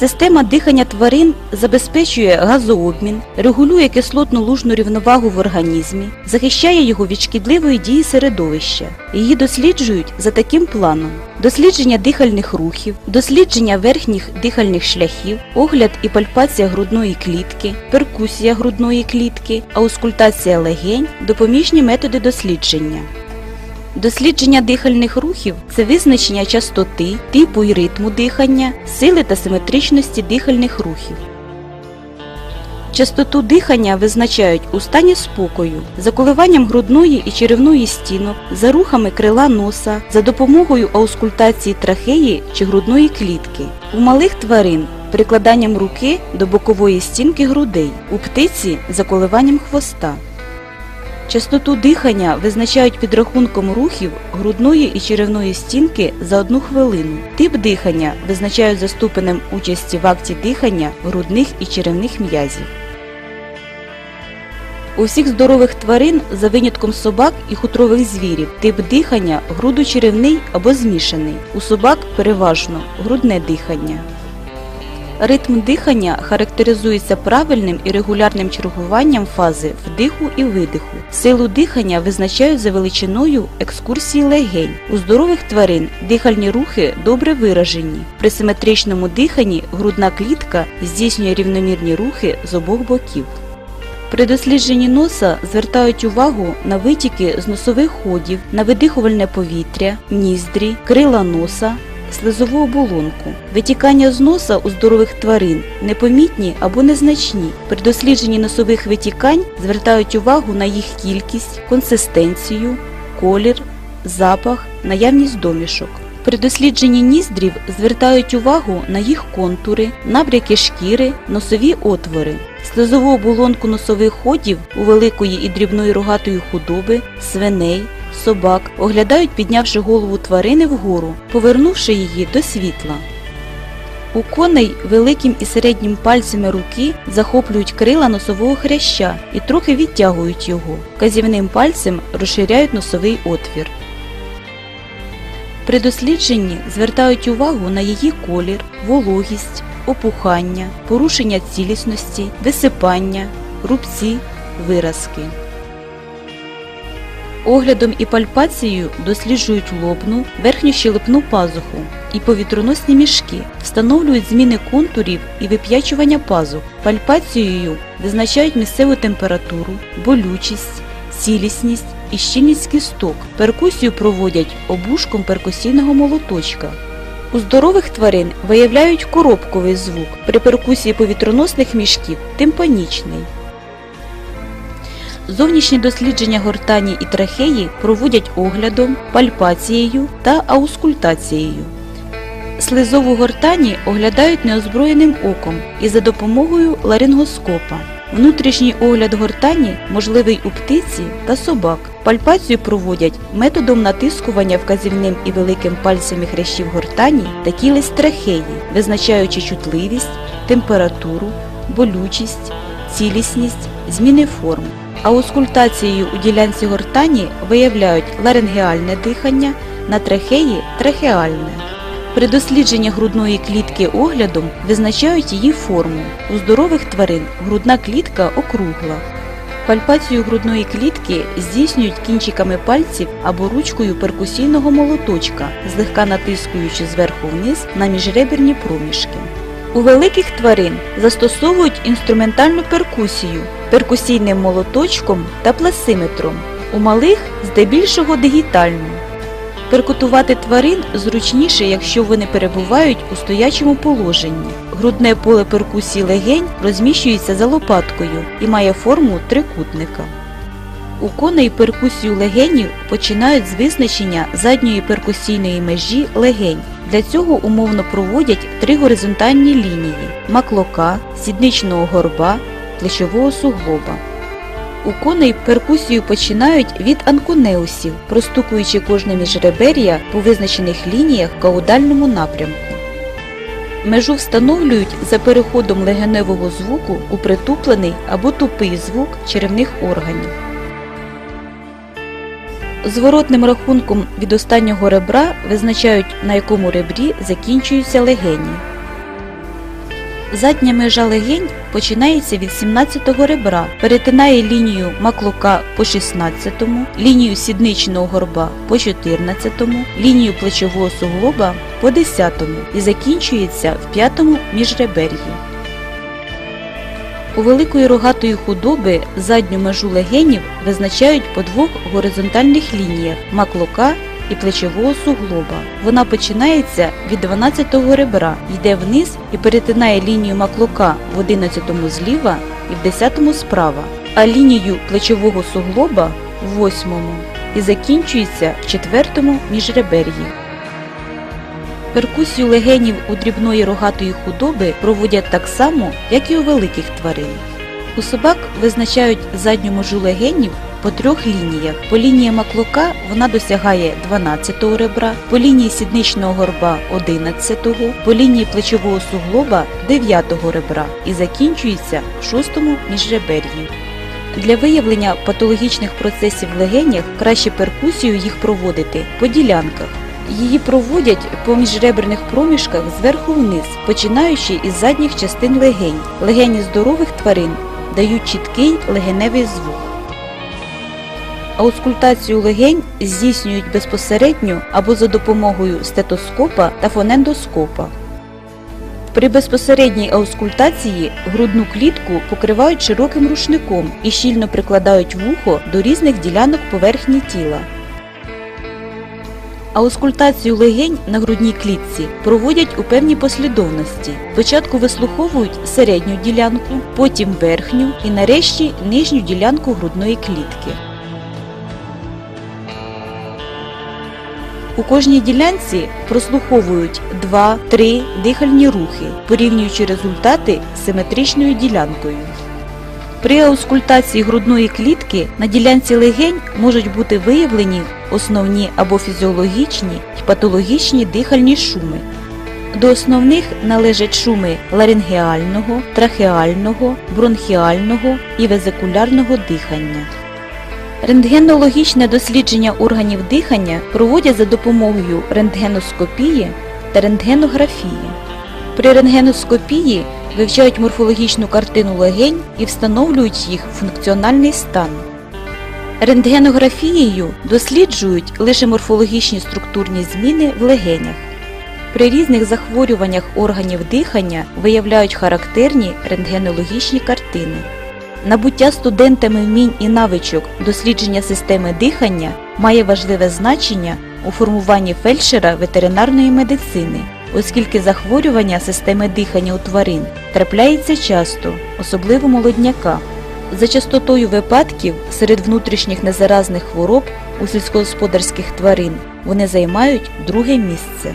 Система дихання тварин забезпечує газообмін, регулює кислотно-лужну рівновагу в організмі, захищає його від шкідливої дії середовища. Її досліджують за таким планом: дослідження дихальних рухів, дослідження верхніх дихальних шляхів, огляд і пальпація грудної клітки, перкусія грудної клітки, аускультація легень, допоміжні методи дослідження. Дослідження дихальних рухів це визначення частоти, типу і ритму дихання, сили та симетричності дихальних рухів. Частоту дихання визначають у стані спокою, за коливанням грудної і черевної стінок, за рухами крила носа, за допомогою аускультації трахеї чи грудної клітки. У малих тварин прикладанням руки до бокової стінки грудей, у птиці за коливанням хвоста. Частоту дихання визначають підрахунком рухів грудної і черевної стінки за одну хвилину. Тип дихання визначають за ступенем участі в акті дихання грудних і черевних м'язів. У всіх здорових тварин, за винятком собак і хутрових звірів, тип дихання грудочеревний або змішаний. У собак переважно грудне дихання. Ритм дихання характеризується правильним і регулярним чергуванням фази вдиху і видиху. Силу дихання визначають за величиною екскурсії легень. У здорових тварин дихальні рухи добре виражені. При симетричному диханні грудна клітка здійснює рівномірні рухи з обох боків. При дослідженні носа звертають увагу на витіки з носових ходів, на видихувальне повітря, ніздрі, крила носа, слизову оболонку. Витікання з носа у здорових тварин непомітні або незначні. При дослідженні носових витікань звертають увагу на їх кількість, консистенцію, колір, запах, наявність домішок. При дослідженні ніздрів звертають увагу на їх контури, набряки шкіри, носові отвори. Слизову оболонку носових ходів у великої і дрібної рогатої худоби, свиней, собак оглядають, піднявши голову тварини вгору, повернувши її до світла. У коней великим і середнім пальцями руки захоплюють крила носового хряща і трохи відтягують його. Казівним пальцем розширяють носовий отвір. При дослідженні звертають увагу на її колір, вологість, опухання, порушення цілісності, висипання, рубці, виразки. Оглядом і пальпацією досліджують лобну, верхню щелепну пазуху і повітроносні мішки, встановлюють зміни контурів і вип'ячування пазух. Пальпацією визначають місцеву температуру, болючість, цілісність і щільність кісток. Перкусію проводять обушком перкусійного молоточка. У здорових тварин виявляють коробковий звук, при перкусії повітроносних мішків тимпанічний. Зовнішні дослідження гортані і трахеї проводять оглядом, пальпацією та аускультацією. Слизову гортані оглядають неозброєним оком і за допомогою ларингоскопа. Внутрішній огляд гортані можливий у птиці та собак. Пальпацію проводять методом натискування вказівним і великим пальцями хрящів гортані та кілець трахеї, визначаючи чутливість, температуру, болючість, цілісність, зміни форм. Аускультацією у ділянці гортані виявляють ларингеальне дихання, на трахеї трахеальне. При дослідженні грудної клітки оглядом визначають її форму. У здорових тварин грудна клітка округла. Пальпацію грудної клітки здійснюють кінчиками пальців або ручкою перкусійного молоточка, злегка натискуючи зверху вниз на міжреберні проміжки. У великих тварин застосовують інструментальну перкусію перкусійним молоточком та пласиметром. У малих здебільшого дигітальну. Перкутувати тварин зручніше, якщо вони перебувають у стоячому положенні. Грудне поле перкусії легень розміщується за лопаткою і має форму трикутника. У коней перкусію легенів починають з визначення задньої перкусійної межі легень. Для цього умовно проводять три горизонтальні лінії маклока, сідничного горба, плечового суглоба. У коней перкусію починають від анкунеусів, простукуючи кожне міжребер'я по визначених лініях каудальному напрямку. Межу встановлюють за переходом легеневого звуку у притуплений або тупий звук черевних органів. Зворотним рахунком від останнього ребра визначають, на якому ребрі закінчуються легені. Задня межа легень починається від 17-го ребра, перетинає лінію маклука по 16-му, лінію сідничного горба по 14-му, лінію плечового суглоба по 10-му і закінчується в 5-му міжребер'ї. У великої рогатої худоби задню межу легенів визначають по двох горизонтальних лініях маклука і плечового суглоба. Вона починається від 12-го ребра, йде вниз і перетинає лінію маклука в 11-му зліва і в 10-му справа, а лінію плечового суглоба в 8-му і закінчується в 4-му міжребер'ї. Перкусію легенів у дрібної рогатої худоби проводять так само, як і у великих тварин. У собак визначають задню межу легенів по трьох лініях. По лінії маклука вона досягає 12-го ребра, по лінії сідничного горба 11-го, по лінії плечового суглоба 9-го ребра і закінчується в 6-му міжребер'ї. Для виявлення патологічних процесів в легенях краще перкусію їх проводити по ділянках. Її проводять по міжреберних проміжках зверху вниз, починаючи із задніх частин легень. Легені здорових тварин дають чіткий легеневий звук. Аускультацію легень здійснюють безпосередньо або за допомогою стетоскопа та фонендоскопа. При безпосередній аускультації грудну клітку покривають широким рушником і щільно прикладають вухо до різних ділянок поверхні тіла. Аускультацію легень на грудній клітці проводять у певній послідовності. Спочатку вислуховують середню ділянку, потім верхню і нарешті нижню ділянку грудної клітки. У кожній ділянці прослуховують 2-3 дихальні рухи, порівнюючи результати з симетричною ділянкою. При аускультації грудної клітки на ділянці легень можуть бути виявлені основні або фізіологічні й патологічні дихальні шуми. До основних належать шуми ларингеального, трахеального, бронхіального і везикулярного дихання. Рентгенологічне дослідження органів дихання проводять за допомогою рентгеноскопії та рентгенографії. При рентгеноскопії вивчають морфологічну картину легень і встановлюють їх функціональний стан. Рентгенографією досліджують лише морфологічні структурні зміни в легенях. При різних захворюваннях органів дихання виявляють характерні рентгенологічні картини. Набуття студентами вмінь і навичок дослідження системи дихання має важливе значення у формуванні фельдшера ветеринарної медицини, оскільки захворювання системи дихання у тварин трапляється часто, особливо молодняка. За частотою випадків серед внутрішніх незаразних хвороб у сільськогосподарських тварин вони займають друге місце.